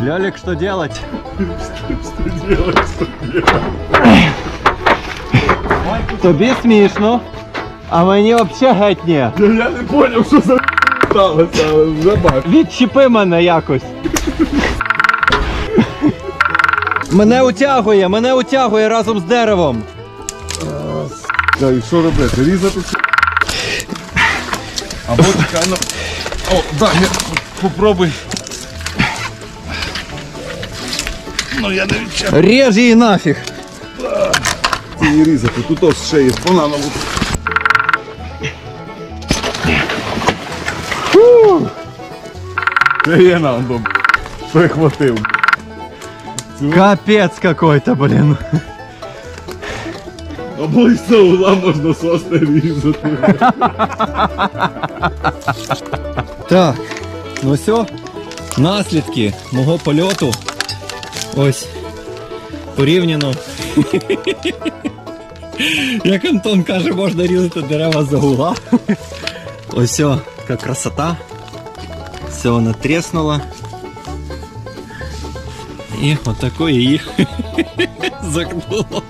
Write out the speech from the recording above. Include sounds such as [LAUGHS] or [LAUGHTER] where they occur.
Лёлик, что делать? Что делать, что делать? Тобі смішно, а мені взагалі геть ні. Я, не понял, що за сталося, але вже бачу. Відчіпи мене якось. Мене утягує, мене утягує разом з деревом. Да, і що робити? Різати. [LAUGHS] Або чекай, ну... О, да, я... попробуй. Ну я не відчав. Режь її нафіг. Це її різати, тут ось ще є бананову. Це є нам дом. Прихватив. Капець какой-то, блін. Або із цього угла можна сосни різати. Так, Ну все, наслідки мого польоту. Ось. Порівняно. [LAUGHS] Як Антон каже, можна різати дерева за угла. [LAUGHS] Ось все, така красота. Все вона треснула. І отакої їх [LAUGHS] загнуло.